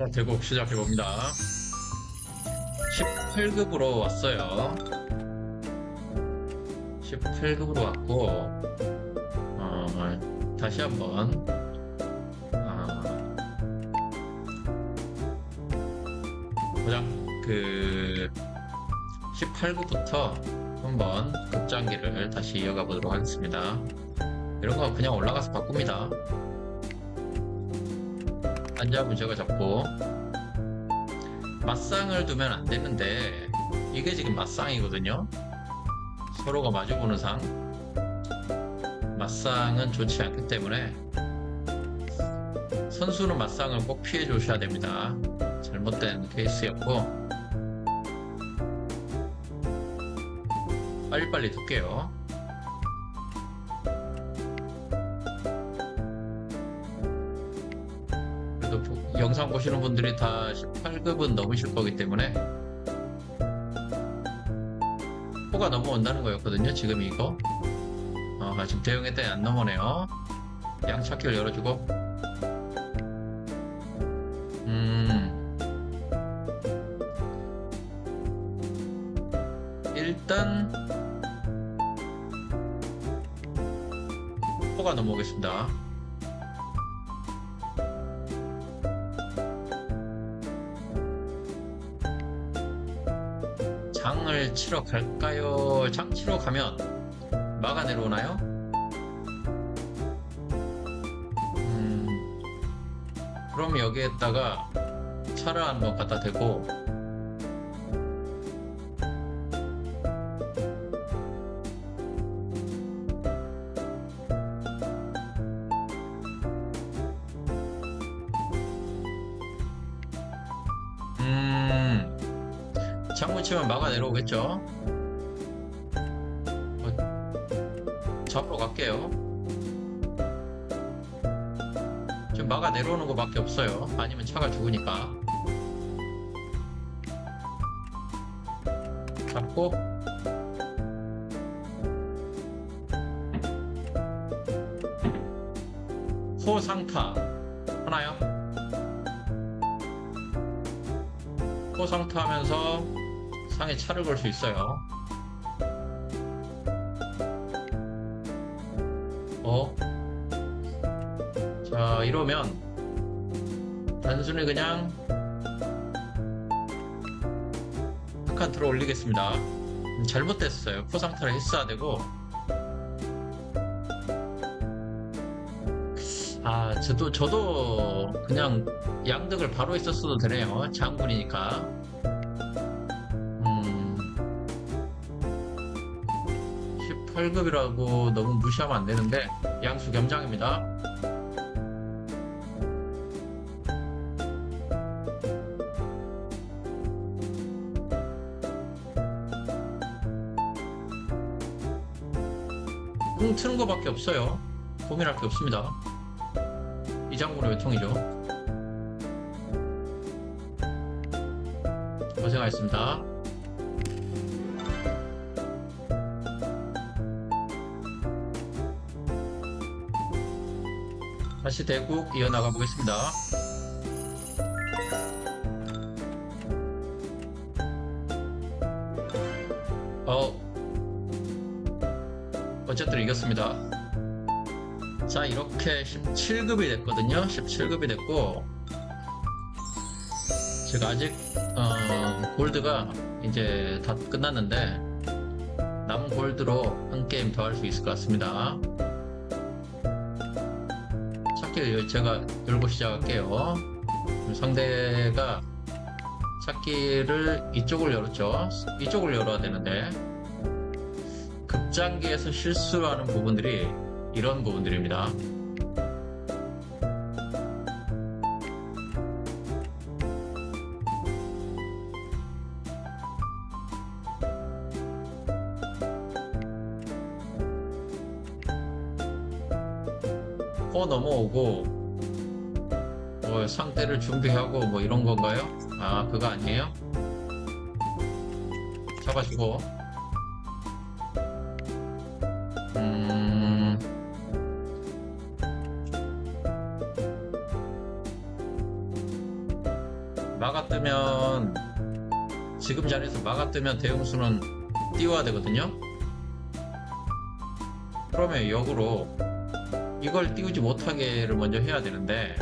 자, 대국 시작해봅니다. 18급으로 왔어요. 18급으로 왔고, 어, 다시 한번, 어, 보자. 그, 18급부터 한번 급장기를 다시 이어가 보도록 하겠습니다. 이런 거 그냥 올라가서 바꿉니다. 앉아보면 제가 잡고 맞상을 두면 안 되는데 이게 지금 맞상이거든요. 서로가 마주보는 상. 맞상은 좋지 않기 때문에 선수는 맞상을 꼭 피해 주셔야 됩니다. 잘못된 케이스였고 빨리빨리 둘게요 영상 보시는 분들이 다 18급은 넘으실 거기 때문에 호가 넘어온다는 거였거든요. 지금 이거 어, 지금 대응했더니 안 넘어네요. 양착기를 열어주고 음 일단 호가 넘어오겠습니다. 장을 치러 갈까요? 장 치러 가면 마가 내려오나요? 음, 그럼 여기에다가 차를 한번 갖다 대고 내려오는 것밖에 없어요. 아니면 차가 죽으니까. 잡고 호상타 하나요? 호상타 하면서 상에 차를 걸 수 있어요. 어? 자, 이러면 단순히 그냥 들어 올리겠습니다. 잘못됐어요. 포상타를 했어야 되고. 아, 저도, 저도 그냥 양득을 바로 했었어도 되네요. 장군이니까. 음, 18급이라고 너무 무시하면 안 되는데, 양수 겸장입니다. 거밖에 없어요. 고민할 게 없습니다. 이 장군의 외통이죠. 고생하셨습니다. 다시 대국 이어나가 보겠습니다. 이겼습니다. 자, 이렇게 17급이 됐거든요. 17급이 됐고, 제가 아직, 어, 골드가 이제 다 끝났는데, 남은 골드로 한 게임 더 할 수 있을 것 같습니다. 찾기를 제가 열고 시작할게요. 상대가 찾기를 이쪽을 열었죠. 이쪽을 열어야 되는데, 급장기에서 실수하는 부분들이 이런 부분들입니다. 코 넘어오고 뭐 상태를 준비하고 뭐 이런 건가요? 아 그거 아니에요? 잡아주고 자리에서 막아 뜨면 대응수는 띄워야 되거든요. 그러면 역으로 이걸 띄우지 못하게를 먼저 해야 되는데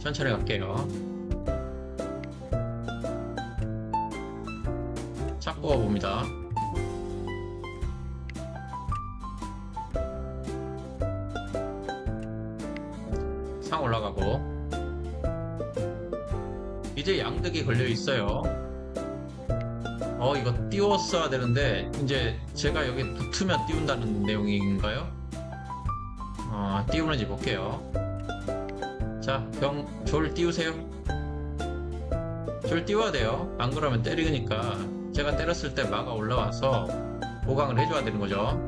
천천히 갈게요. 차 뽑아 봅니다. 양득이 걸려 있어요. 어 이거 띄웠어야 되는데 이제 제가 여기 붙으면 띄운다는 내용인가요? 어 띄우는지 볼게요. 자 병 졸 띄우세요. 졸 띄워야 돼요. 안 그러면 때리니까 제가 때렸을 때 마가 올라와서 보강을 해줘야 되는 거죠.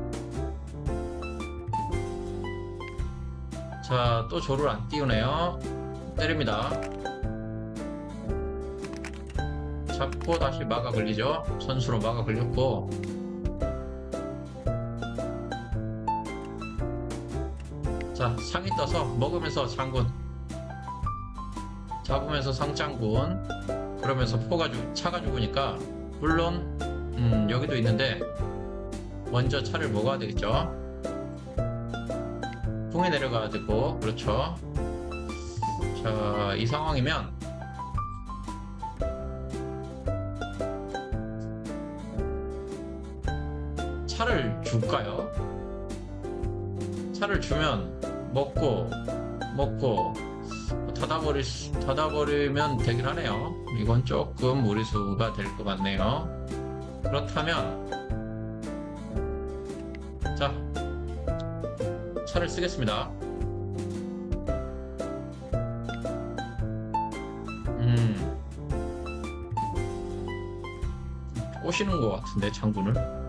자, 또 조를 안 띄우네요. 때립니다. 잡고 다시 마가 걸리죠. 선수로 마가 걸렸고. 자, 상이 떠서 먹으면서 장군. 잡으면서 상장군. 그러면서 포가 죽, 차가 죽으니까 물론 음, 여기도 있는데 먼저 차를 먹어야 되겠죠. 풍에 내려가야 되고 그렇죠. 자, 이 상황이면 차를 줄까요? 차를 주면 먹고 먹고 닫아버리, 닫아버리면 되긴 하네요. 이건 조금 무리수가 될 것 같네요. 그렇다면, 자, 차를 쓰겠습니다. 음, 꼬시는 것 같은데, 장군을.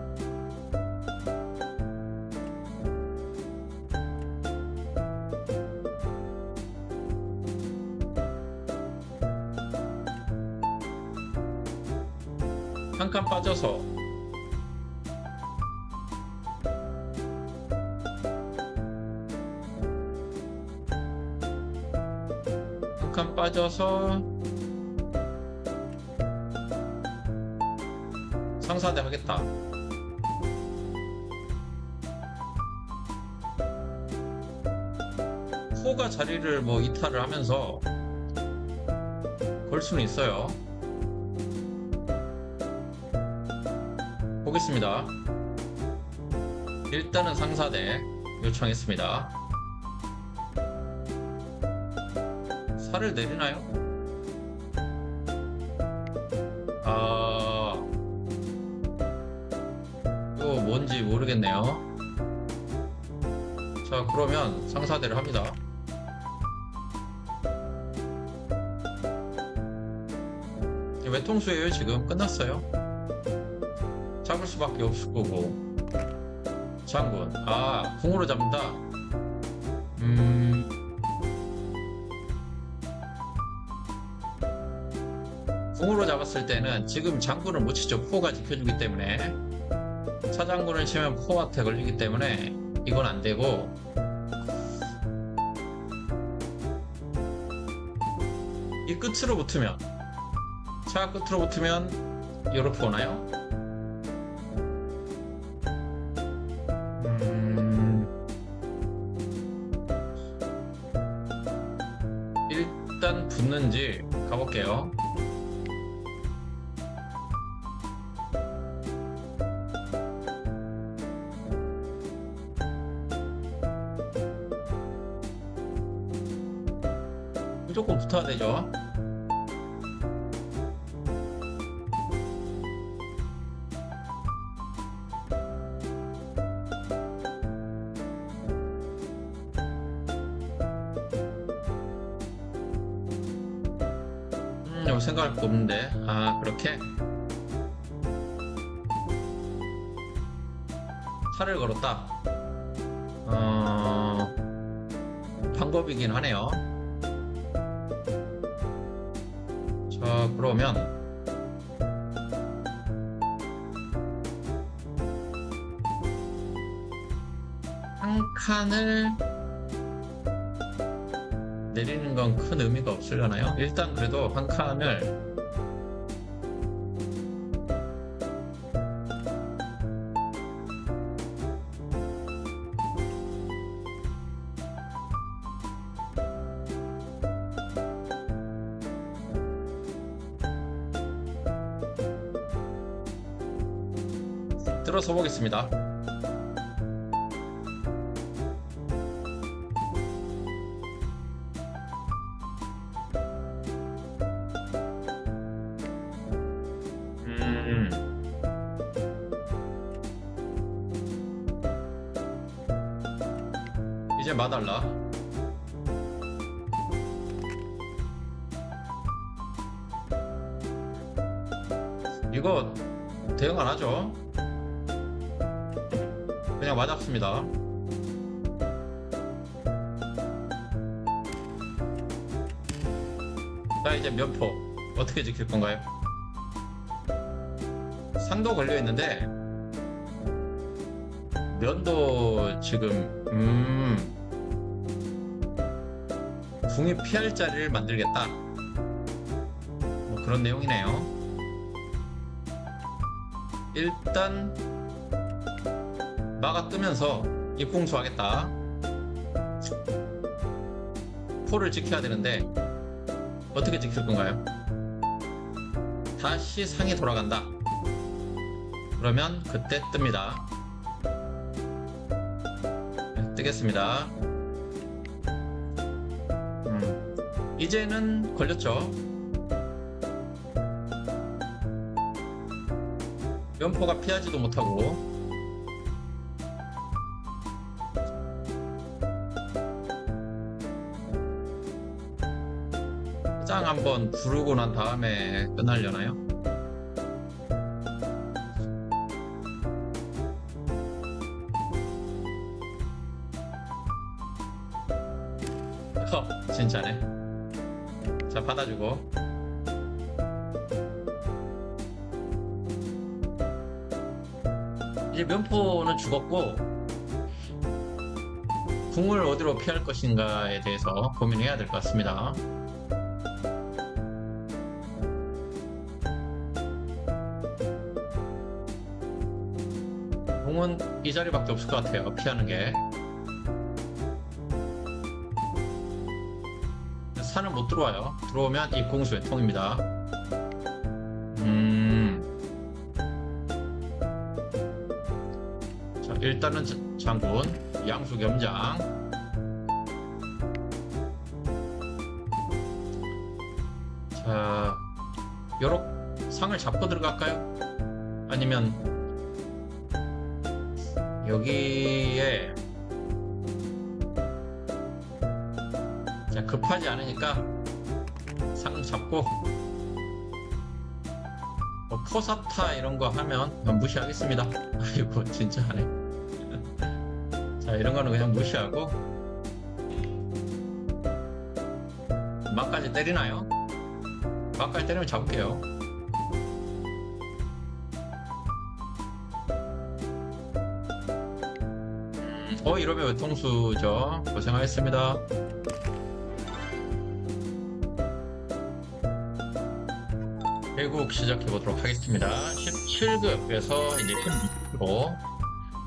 한칸 빠져서 상사대 하겠다. 후가 자리를 뭐 이탈을 하면서 걸 수는 있어요. 보겠습니다. 일단은 상사대 요청했습니다. 살을 내리나요? 아, 이거 뭔지 모르겠네요. 자, 그러면 상사대를 합니다. 외통수예요, 지금. 끝났어요. 잡을 수밖에 없을 거고 장군 아 궁으로 잡는다 음 잡았을 때는 지금 장군을 못 치죠 포가 지켜주기 때문에 차장군을 치면 포한테 걸리기 때문에 이건 안 되고 이 끝으로 붙으면 차 끝으로 붙으면 이렇게 오나요? 조건 붙어야 되죠. 음, 생각할 거 없는데. 아, 그렇게? 차를 걸었다. 어, 방법이긴 하네요. 그러면 한 칸을 내리는 건 큰 의미가 없으려나요? 일단 그래도 한 칸을 들어서 보겠습니다. 맞았습니다. 자, 이제 면포. 어떻게 지킬 건가요? 산도 걸려 있는데, 면도 지금, 음, 궁이 피할 자리를 만들겠다. 뭐 그런 내용이네요. 일단, 마가 뜨면서 입궁수 하겠다. 포를 지켜야 되는데 어떻게 지킬 건가요? 다시 상이 돌아간다. 그러면 그때 뜹니다. 네, 뜨겠습니다. 음, 이제는 걸렸죠. 면포가 피하지도 못하고 한번 부르고 난 다음에 끝날려나요? 허, 진짜네. 자, 받아주고. 이제 면포는 죽었고, 궁을 어디로 피할 것인가에 대해서 고민해야 될 것 같습니다. 공은 이 자리밖에 없을 것 같아요. 피하는 게. 산은 못 들어와요. 들어오면 이 공수의 통입니다. 음. 자, 일단은 자- 장군, 양수 겸장. 자, 요렇 상을 잡고 들어갈까요? 아니면 여기에 자 급하지 않으니까 상 잡고 뭐 포사타 이런 거 하면 그냥 무시하겠습니다. 아이고 진짜 하네. 자 이런 거는 그냥 무시하고 막까지 때리나요? 막까지 때리면 잡을게요 어 이러면 외통수죠. 고생하셨습니다. 결국 시작해 보도록 하겠습니다. 17급에서 이제 16급으로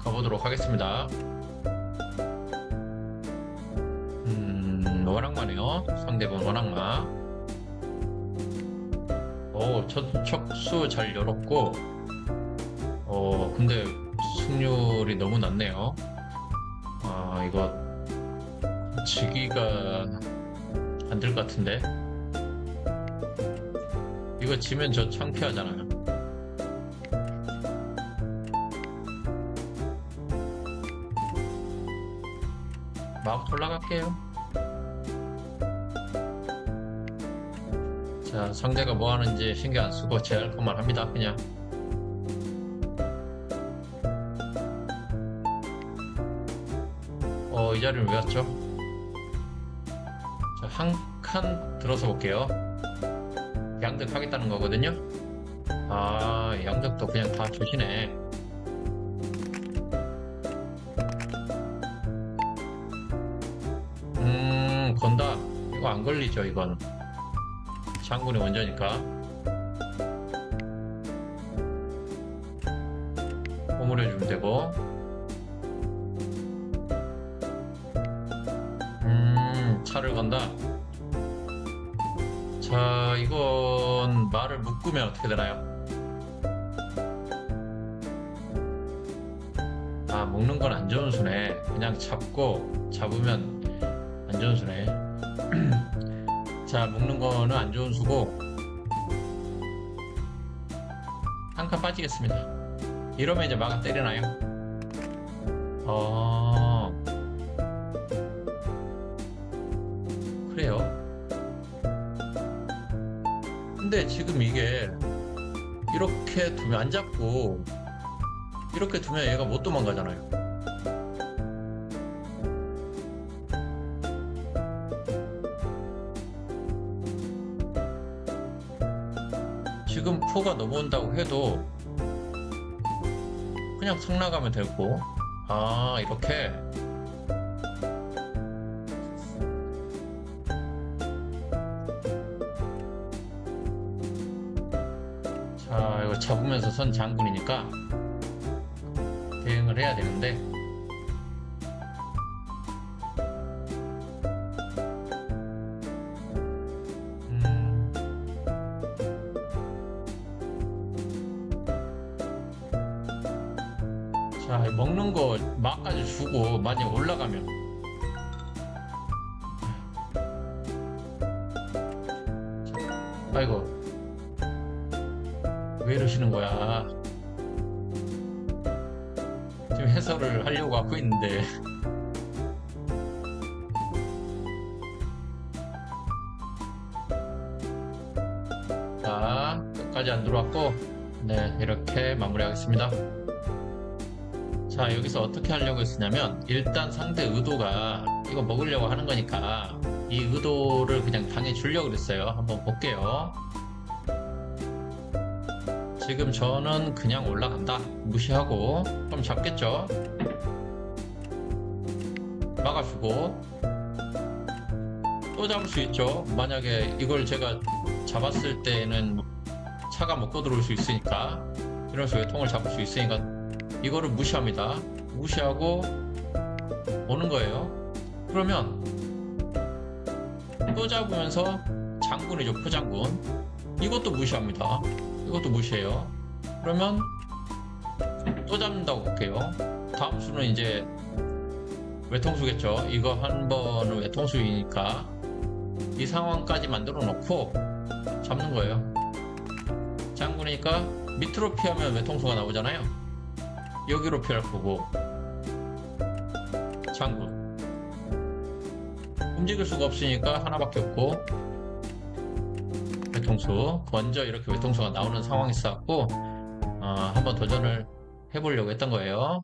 가보도록 하겠습니다. 음 원악마네요? 상대분 원악마 오 첫, 척수 잘 열었고 어 근데 승률이 너무 낮네요. 아 이거 지기가 안 될 것 같은데? 이거 지면 저 창피하잖아요. 마음 올라갈게요. 자 상대가 뭐 하는지 신경 안 쓰고 제 할 것만 합니다. 그냥 이 자리는 왜 왔죠? 자, 한 칸 들어서 볼게요. 양득 하겠다는 거거든요. 아, 양득도 그냥 다 주시네. 음, 건다. 이거 안 걸리죠, 이건. 장군이 먼저니까. 고물해주면 되고. 차를 건다. 자, 이건 말을 묶으면 어떻게 되나요? 아, 묶는 건 안 좋은 수네. 그냥 잡고, 잡으면 안 좋은 수네. 자, 묶는 거는 안 좋은 수고, 한 칸 빠지겠습니다. 이러면 이제 마가 때리나요? 어, 근데 지금 이게 이렇게 두면 안 잡고 이렇게 두면 얘가 못 도망가잖아요. 지금 포가 넘어온다고 해도 그냥 성 나가면 되고 아 이렇게 잡으면서 선 장군이니까 대응을 해야 되는데. 음, 자 먹는 거 막까지 주고 많이 올라가면. 자, 아이고 왜 이러시는 거야? 지금 해설을 하려고 하고 있는데. 자 끝까지 안 들어왔고 네 이렇게 마무리하겠습니다. 자 여기서 어떻게 하려고 했으냐면 일단 상대 의도가 이거 먹으려고 하는 거니까 이 의도를 그냥 당해 주려고 그랬어요. 한번 볼게요 지금 저는 그냥 올라간다. 무시하고 좀 잡겠죠? 막아주고 또 잡을 수 있죠. 만약에 이걸 제가 잡았을 때는 차가 먹고 들어올 수 있으니까 이런 식으로 통을 잡을 수 있으니까 이거를 무시합니다. 무시하고 오는 거예요. 그러면 또 잡으면서 장군이죠. 포장군. 이것도 무시합니다 이것도 무시해요. 그러면 또 잡는다고 볼게요. 다음 수는 이제 외통수겠죠. 이거 한 번은 외통수이니까 이 상황까지 만들어 놓고 잡는 거예요. 장군이니까 밑으로 피하면 외통수가 나오잖아요. 여기로 피할 거고 장군 움직일 수가 없으니까 하나밖에 없고 외통수 먼저 이렇게 외통수가 나오는 상황이 있었고 어, 한번 도전을 해보려고 했던 거예요.